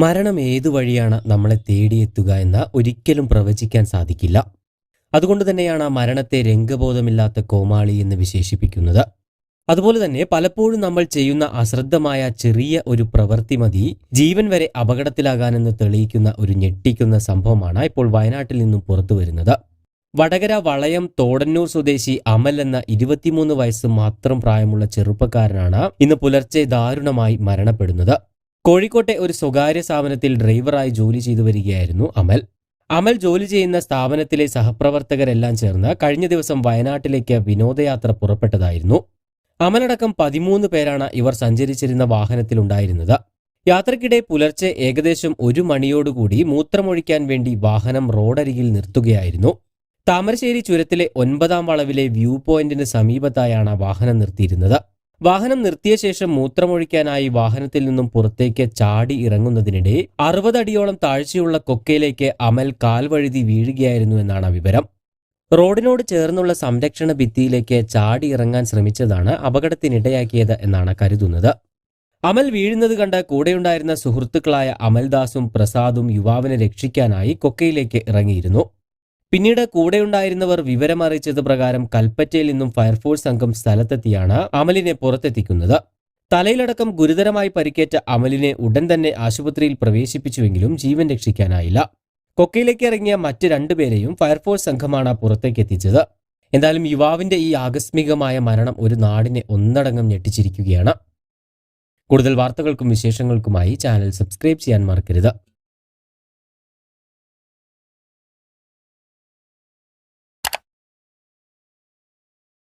മരണം ഏതു വഴിയാണ് നമ്മളെ തേടിയെത്തുക എന്ന് ഒരിക്കലും പ്രവചിക്കാൻ സാധിക്കില്ല. അതുകൊണ്ട് തന്നെയാണ് ആ മരണത്തെ രംഗബോധമില്ലാത്ത കോമാളി എന്ന് വിശേഷിപ്പിക്കുന്നത്. അതുപോലെ തന്നെ പലപ്പോഴും നമ്മൾ ചെയ്യുന്ന അശ്രദ്ധമായ ചെറിയ ഒരു പ്രവൃത്തി മതി ജീവൻ വരെ അപകടത്തിലാകാനെന്ന് തെളിയിക്കുന്ന ഒരു ഞെട്ടിക്കുന്ന സംഭവമാണ് ഇപ്പോൾ വയനാട്ടിൽ നിന്നും പുറത്തു വരുന്നത്. വടകര വളയം തോടന്നൂർ സ്വദേശി അമൽ എന്ന ഇരുപത്തിമൂന്ന് വയസ്സ് മാത്രം പ്രായമുള്ള ചെറുപ്പക്കാരനാണ് ഇന്ന് പുലർച്ചെ ദാരുണമായി മരണപ്പെടുന്നത്. കോഴിക്കോട്ടെ ഒരു സ്വകാര്യ സ്ഥാപനത്തിൽ ഡ്രൈവറായി ജോലി ചെയ്തു വരികയായിരുന്നു അമൽ. അമൽ ജോലി ചെയ്യുന്ന സ്ഥാപനത്തിലെ സഹപ്രവർത്തകരെല്ലാം ചേർന്ന് കഴിഞ്ഞ ദിവസം വയനാട്ടിലേക്ക് വിനോദയാത്ര പുറപ്പെട്ടതായിരുന്നു. അമലടക്കം പതിമൂന്ന് പേരാണ് ഇവർ സഞ്ചരിച്ചിരുന്ന വാഹനത്തിലുണ്ടായിരുന്നത് യാത്രക്കിടെ പുലർച്ചെ ഏകദേശം ഒരു മണിയോടുകൂടി മൂത്രമൊഴിക്കാൻ വേണ്ടി വാഹനം റോഡരികിൽ നിർത്തുകയായിരുന്നു. താമരശ്ശേരി ചുരത്തിലെ ഒൻപതാം വളവിലെ വ്യൂ പോയിന്റിന് സമീപത്തായാണ് വാഹനം നിർത്തിയിരുന്നത്. വാഹനം നിർത്തിയ ശേഷം മൂത്രമൊഴിക്കാനായി വാഹനത്തിൽ നിന്നും പുറത്തേക്ക് ചാടി ഇറങ്ങുന്നതിനിടെ അറുപതടിയോളം താഴ്ചയുള്ള കൊക്കയിലേക്ക് അമൽ കാൽവഴുതി വീഴുകയായിരുന്നു എന്നാണ് വിവരം. റോഡിനോട് ചേർന്നുള്ള സംരക്ഷണ ഭിത്തിയിലേക്ക് ചാടി ഇറങ്ങാൻ ശ്രമിച്ചതാണ് അപകടത്തിനിടയാക്കിയത് എന്നാണ് കരുതുന്നത്. അമൽ വീഴുന്നത് കണ്ട് കൂടെയുണ്ടായിരുന്ന സുഹൃത്തുക്കളായ അമൽദാസും പ്രസാദും യുവാവിനെ രക്ഷിക്കാനായി കൊക്കയിലേക്ക് ഇറങ്ങിയിരുന്നു. പിന്നീട് കൂടെയുണ്ടായിരുന്നവർ വിവരമറിയിച്ചത് പ്രകാരം കൽപ്പറ്റയിൽ നിന്നും ഫയർഫോഴ്സ് സംഘം സ്ഥലത്തെത്തിയാണ് അമലിനെ പുറത്തെത്തിക്കുന്നത്. തലയിലടക്കം ഗുരുതരമായി പരിക്കേറ്റ അമലിനെ ഉടൻ തന്നെ ആശുപത്രിയിൽ പ്രവേശിപ്പിച്ചുവെങ്കിലും ജീവൻ രക്ഷിക്കാനായില്ല. കൊക്കയിലേക്ക് ഇറങ്ങിയ മറ്റ് രണ്ടുപേരെയും ഫയർഫോഴ്സ് സംഘമാണ് പുറത്തേക്ക് എത്തിച്ചത്. എന്തായാലും യുവാവിന്റെ ഈ ആകസ്മികമായ മരണം ഒരു നാടിനെ ഒന്നടങ്കം ഞെട്ടിച്ചിരിക്കുകയാണ്. കൂടുതൽ വാർത്തകൾക്കും വിശേഷങ്ങൾക്കുമായി ചാനൽ സബ്സ്ക്രൈബ് ചെയ്യാൻ മറക്കരുത്.